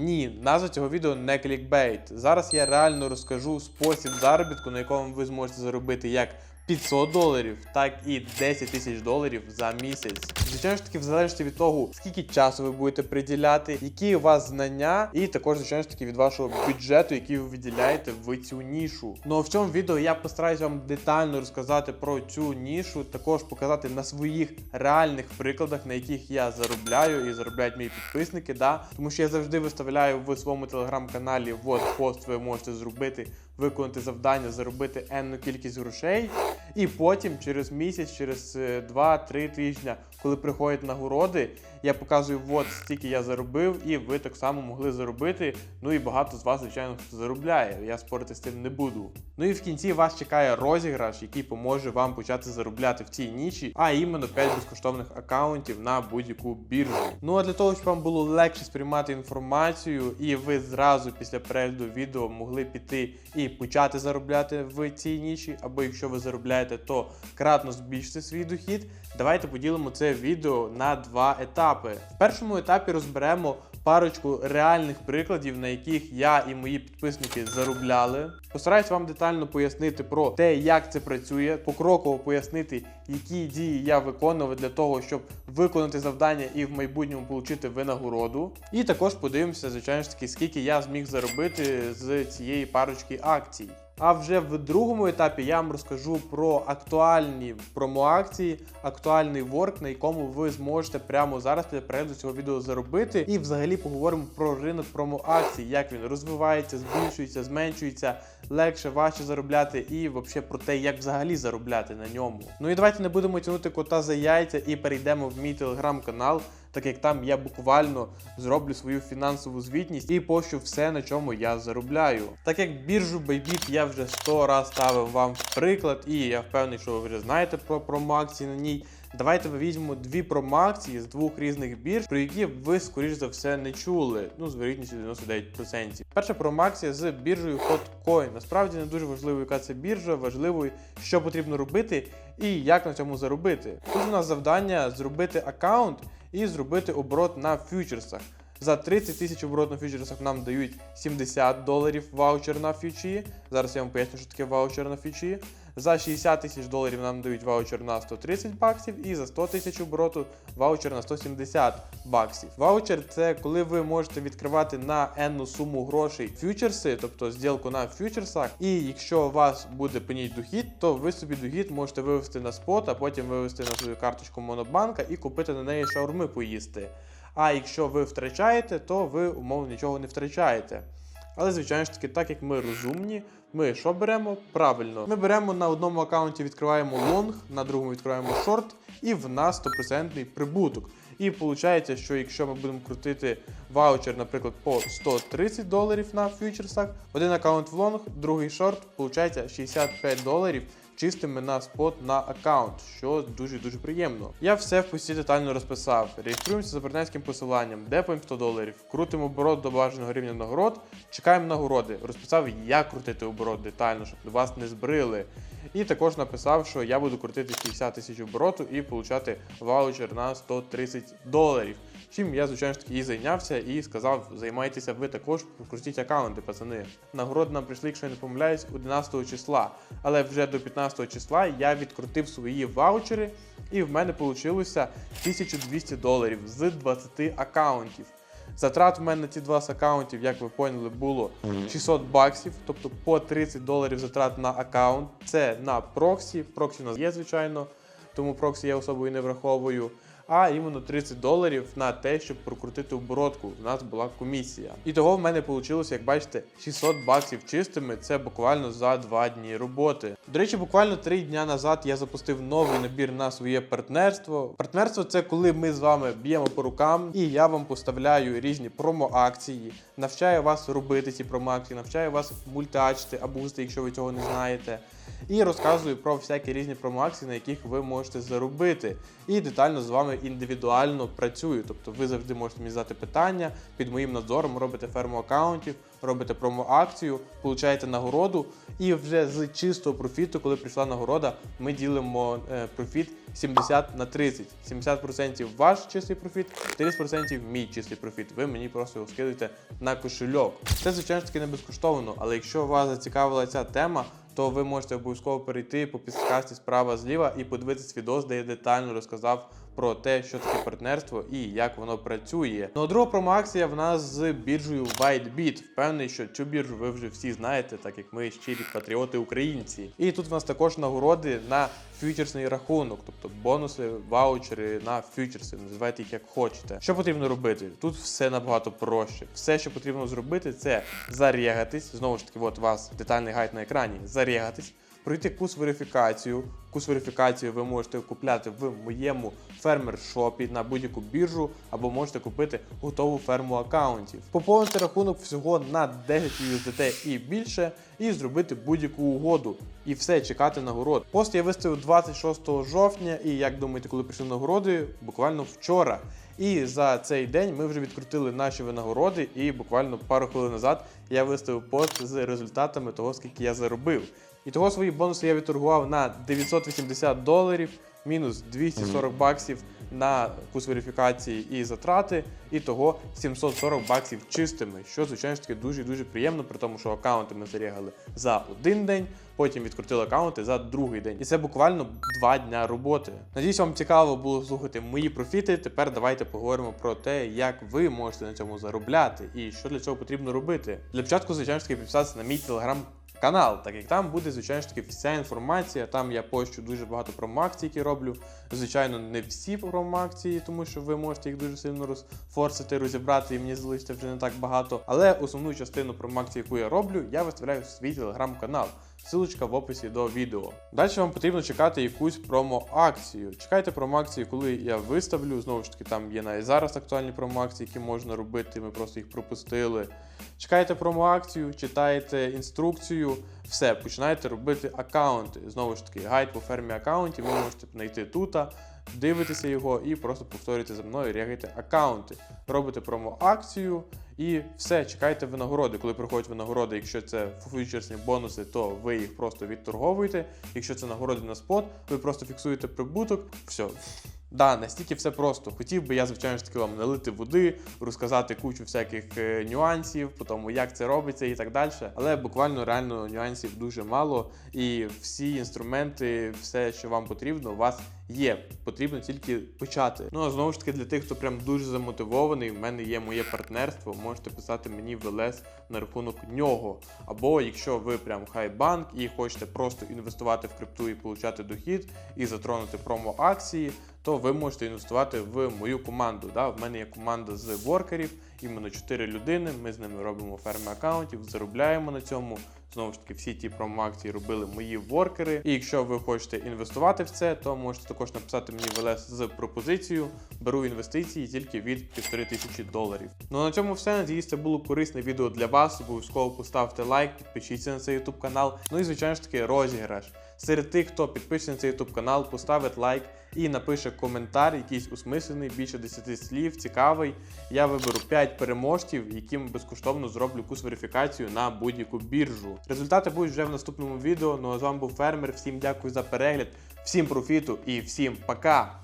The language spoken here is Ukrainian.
Ні, назва цього відео не клікбейт. Зараз я реально розкажу спосіб заробітку, на якому ви зможете заробити як 500 доларів, так і 10 тисяч доларів за місяць. Звичайно ж таки, в залежності від того, скільки часу ви будете приділяти, які у вас знання, і також, звичайно ж таки, від вашого бюджету, який ви виділяєте в цю нішу. Ну а в цьому відео я постараюсь вам детально розказати про цю нішу, також показати на своїх реальних прикладах, на яких я заробляю і заробляють мої підписники. Да? Тому що я завжди виставляю в своєму телеграм-каналі от пост, ви можете зробити, виконати завдання, заробити енну кількість грошей. І потім, через місяць, через 2-3 тижні, коли приходять нагороди, я показую, от стільки я заробив, і ви так само могли заробити. Ну і багато з вас, звичайно, заробляє. Я спорити з цим не буду. Ну і в кінці вас чекає розіграш, який поможе вам почати заробляти в цій ніші, а іменно 5 безкоштовних аккаунтів на будь-яку біржу. Ну а для того, щоб вам було легше сприймати інформацію, і ви зразу після перегляду відео могли піти і почати заробляти в цій ніші, або якщо ви заробляєте, то кратно збільшити свій дохід. Давайте поділимо це відео на два етапи. В першому етапі розберемо парочку реальних прикладів, на яких я і мої підписники заробляли. Постараюсь вам детально пояснити про те, як це працює, покроково пояснити, які дії я виконував для того, щоб виконати завдання і в майбутньому отримати винагороду. І також подивимося, звичайно ж таки, скільки я зміг заробити з цієї парочки акцій. А вже в другому етапі я вам розкажу про актуальні промоакції, актуальний ворк, на якому ви зможете прямо зараз після перегляду цього відео заробити. І взагалі поговоримо про ринок промоакцій, як він розвивається, збільшується, зменшується, легше, важче заробляти, і взагалі про те, як взагалі заробляти на ньому. Ну і давайте не будемо тягнути кота за яйця і перейдемо в мій телеграм-канал. Так як там я буквально зроблю свою фінансову звітність і пощу все, на чому я заробляю. Так як біржу Bybit я вже 100 раз ставив вам в приклад, і я впевнений, що ви вже знаєте про промоакції на ній. Давайте візьмемо дві промоакції з двох різних бірж, про які ви, скоріш за все, не чули. Ну, з вірогідністю 99%. Перша промоакція з біржею Hotcoin. Насправді не дуже важливо, яка це біржа, важливо, що потрібно робити і як на цьому заробити. Тут у нас завдання зробити аккаунт і зробити оборот на фьючерсах. За 30 тисяч оборот на фьючерсах нам дають 70 доларів ваучер на фьючі. Зараз я вам поясню, що таке ваучер на фьючі. За 60 тисяч доларів нам дають ваучер на 130 баксів, і за 100 тисяч обороту ваучер на 170 баксів. Ваучер це коли ви можете відкривати на енну суму грошей фьючерси, тобто зділку на фьючерсах. І якщо у вас буде по дохід, то ви собі дохід можете вивести на спот, а потім вивести на свою карточку Монобанка і купити на неї шаурми поїсти. А якщо ви втрачаєте, то ви умовно нічого не втрачаєте. Але, звичайно ж таки, так як ми розумні, ми що беремо? Правильно, ми беремо на одному аккаунті, відкриваємо лонг, на другому відкриваємо шорт, і в нас 100% прибуток. І виходить, що якщо ми будемо крутити ваучер, наприклад, по 130 доларів на фьючерсах, один аккаунт в лонг, другий шорт, виходить 65 доларів чистими на спот на аккаунт, що дуже-дуже приємно. Я все в пості детально розписав. Реєструємося за партнерським посиланням, депаємо 100 доларів, крутимо оборот до бажаного рівня нагород, чекаємо нагороди. Розписав, як крутити оборот детально, щоб вас не збрили. І також написав, що я буду крутити 60 тисяч обороту і получати ваучер на 130 доларів. Чим я, звичайно ж таки, і зайнявся і сказав, займайтеся ви також, крутіть аккаунти, пацани. Нагороди нам прийшли, якщо я не помиляюсь, 11 числа. Але вже до 15 числа я відкрутив свої ваучери, і в мене вийшло 1200 доларів з 20 аккаунтів. Затрат в мене на ці 20 аккаунтів, як ви поняли, було 600 баксів, тобто по 30 доларів затрат на аккаунт. Це на проксі. Проксі у нас є, звичайно, тому проксі я особою не враховую. А іменно 30 доларів на те, щоб прокрутити оборотку. У нас була комісія. І того в мене вийшло, як бачите, 600 баксів чистими. Це буквально за 2 дні роботи. До речі, буквально 3 дня назад я запустив новий набір на своє партнерство. Партнерство це коли ми з вами б'ємо по рукам, і я вам поставляю різні промо-акції, навчаю вас робити ці промо-акції, навчаю вас мультачити або бусти, якщо ви цього не знаєте. І розказую про всякі різні промоакції, на яких ви можете заробити. І детально з вами індивідуально працюю. Тобто ви завжди можете мені задати питання під моїм надзором, робите ферму аккаунтів, робите промо-акцію, получаєте нагороду, і вже з чистого профіту, коли прийшла нагорода, ми ділимо е, профіт 70 на 30. 70% ваш чистий профіт, 30% мій чистий профіт. Ви мені просто його скидуєте на кошельок. Це, звичайно таки, не безкоштовно, але якщо вас зацікавила ця тема, то ви можете обов'язково перейти по підсказці справа зліва і подивитись відос, де я детально розказав про те, що таке партнерство і як воно працює. Ну а друга промоакція в нас з біржею WhiteBit. Впевнений, що цю біржу ви вже всі знаєте, так як ми щирі патріоти українці. І тут в нас також нагороди на фьючерсний рахунок, тобто бонуси, ваучери на фьючерси, називайте їх як хочете. Що потрібно робити? Тут все набагато проще. Все, що потрібно зробити, це зарегатись. Знову ж таки, от у вас детальний гайд на екрані. Зарегатись, пройти курс верифікацію. Курс верифікацію ви можете купляти в моєму фермер-шопі на будь-яку біржу, або можете купити готову ферму аккаунтів. Поповнити рахунок всього на 10 USDT і більше, і зробити будь-яку угоду. І все, чекати нагород. Пост я виставив 26 жовтня, і як думаєте, коли прийшли нагороди? Буквально вчора. І за цей день ми вже відкрутили наші винагороди, і буквально пару хвилин назад я виставив пост з результатами того, скільки я заробив. І того свої бонуси я відторгував на 980 доларів, мінус 240 баксів на курс верифікації і затрати, і того 740 баксів чистими, що звичайно ж таки дуже дуже приємно, при тому, що аккаунти ми зарягали за один день, потім відкрутили аккаунти за другий день. І це буквально два дня роботи. Надіюсь, вам цікаво було слухати мої профіти. Тепер давайте поговоримо про те, як ви можете на цьому заробляти і що для цього потрібно робити. Для початку, звичайно ж таки, підписатися на мій телеграм канал, так як там буде, звичайно ж таки, вся інформація. Там я пощу дуже багато промоакцій, які роблю. Звичайно, не всі промоакції, тому що ви можете їх дуже сильно розфорсити, розібрати, і мені залишиться вже не так багато. Але основну частину промоакцій, яку я роблю, я виставляю в свій телеграм-канал. Ссылочка в описі до відео. Далі вам потрібно чекати якусь промо-акцію. Чекайте промо-акції, коли я виставлю. Знову ж таки, там є навіть зараз актуальні промо-акції, які можна робити. Ми просто їх пропустили. Чекайте промо-акцію, читаєте інструкцію, все, починаєте робити аккаунти. Знову ж таки, гайд по фермі аккаунтів ви можете знайти тут, дивитеся його і просто повторюйте за мною, рягайте аккаунти. Робите промо-акцію і все, чекайте винагороди. Коли приходять винагороди, якщо це фьючерсні бонуси, то ви їх просто відторговуєте. Якщо це нагороди на спот, ви просто фіксуєте прибуток. Все. Да, настільки все просто. Хотів би я, звичайно ж таки, вам налити води, розказати кучу всяких е, нюансів, по тому, як це робиться і так далі. Але буквально реально нюансів дуже мало. І всі інструменти, все, що вам потрібно, у вас є. Потрібно тільки почати. Ну а знову ж таки, для тих, хто прям дуже замотивований, в мене є моє партнерство. Можете писати мені в ЛС на рахунок нього. Або якщо ви прям хайбанк і хочете просто інвестувати в крипту і получати дохід, і затронути промо-акції, то ви можете інвестувати в мою команду. Да? В мене є команда з воркерів, іменно 4 людини. Ми з ними робимо ферми аккаунтів, заробляємо на цьому. Знову ж таки, всі ті промо-акції робили мої воркери. І якщо ви хочете інвестувати в це, то можете також написати мені в ЛС з пропозицією. Беру інвестиції тільки від півтори тисячі доларів. Ну а на цьому все. Надіюсь, це було корисне відео для вас. Обов'язково поставте лайк, підпишіться на цей YouTube канал. Ну і звичайно ж таки розіграш. Серед тих, хто підпишеться на цей YouTube канал, поставить лайк і напише коментар, якийсь осмислений, більше 10 слів, цікавий. Я виберу 5 переможців, яким безкоштовно зроблю курс верифікацію на будь-яку біржу. Результати будуть вже в наступному відео. Ну а з вами був фермер. Всім дякую за перегляд, всім профіту і всім пока!